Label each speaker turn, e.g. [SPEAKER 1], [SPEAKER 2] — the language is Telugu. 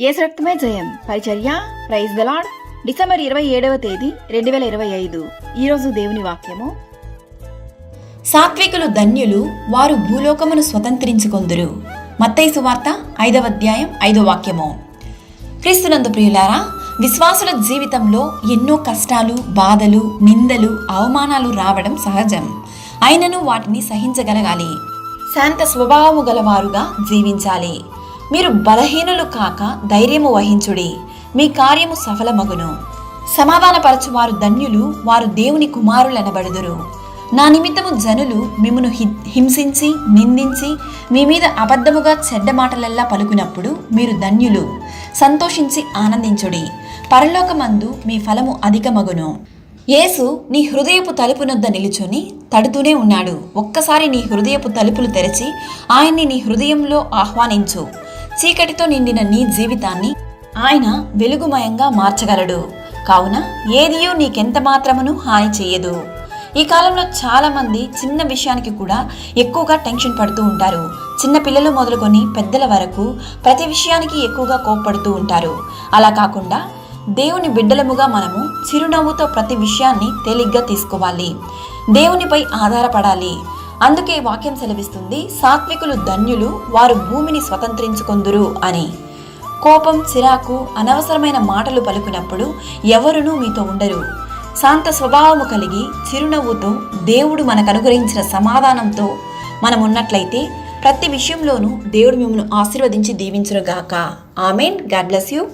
[SPEAKER 1] ఏసు రక్తమే జయం. పరిచర్య ప్రైజ్ దలాడ్ డిసెంబర్ ఇరవై ఏడవ తేదీ రెండు వేల ఇరవై ఐదు. ఈరోజు దేవుని వాక్యము.
[SPEAKER 2] సాత్వికులు ధన్యులు వారు భూలోకమును స్వతంత్రించుకొందురు. మత్తైసు వార్త ఐదవ అధ్యాయం ఐదో వాక్యము. క్రీస్తునందు ప్రియులారా విశ్వాసుల జీవితంలో ఎన్నో కష్టాలు బాధలు నిందలు అవమానాలు రావడం సహజం. అయినను వాటిని సహించగలగాలి. శాంత స్వభావము గలవారుగా జీవించాలి. మీరు బలహీనులు కాక ధైర్యము వహించుడి. మీ కార్యము సఫలమగును. సమాధానపరచువారు ధన్యులు వారు దేవుని కుమారులనబడుదురు. నా నిమిత్తము జనులు మిమ్మను హి- హింసించి నిందించి మీ మీద అబద్ధముగా చెడ్డ మాటలెల్లా పలుకునప్పుడు మీరు ధన్యులు. సంతోషించి ఆనందించుడి. పరలోకమందు మీ ఫలము అధికమగును. యేసు నీ హృదయపు తలుపునొద్ద నిలుచుని తడుతూనే ఉన్నాడు. ఒక్కసారి నీ హృదయపు తలుపులు తెరచి ఆయన్ని నీ హృదయంలో ఆహ్వానించు. చీకటితో నిండిన నీ జీవితాన్ని ఆయన వెలుగుమయంగా మార్చగలడు. కావున ఏదియో నీకెంత మాత్రమును హాని చెయ్యదు. ఈ కాలంలో చాలామంది చిన్న విషయానికి కూడా ఎక్కువగా టెన్షన్ పడుతూ ఉంటారు. చిన్న పిల్లలు మొదలుకొని పెద్దల వరకు ప్రతి విషయానికి ఎక్కువగా కోప్పడుతూ ఉంటారు. అలా కాకుండా దేవుని బిడ్డలముగా మనము చిరునవ్వుతో ప్రతి విషయాన్ని తేలిగ్గా తీసుకోవాలి. దేవునిపై ఆధారపడాలి. అందుకే వాక్యం సెలవిస్తుంది సాత్వికులు ధన్యులు వారు భూమిని స్వతంత్రించుకొందురు అని. కోపం చిరాకు అనవసరమైన మాటలు పలుకునప్పుడు ఎవరునూ మీతో ఉండరు. శాంత స్వభావము కలిగి చిరునవ్వుతో దేవుడు మనకు అనుగ్రహించిన సమాధానంతో మనం ఉన్నట్లయితే ప్రతి విషయంలోనూ దేవుడు మిమ్మల్ని ఆశీర్వదించి దీవించునుగాక. ఆమెన్. God bless you.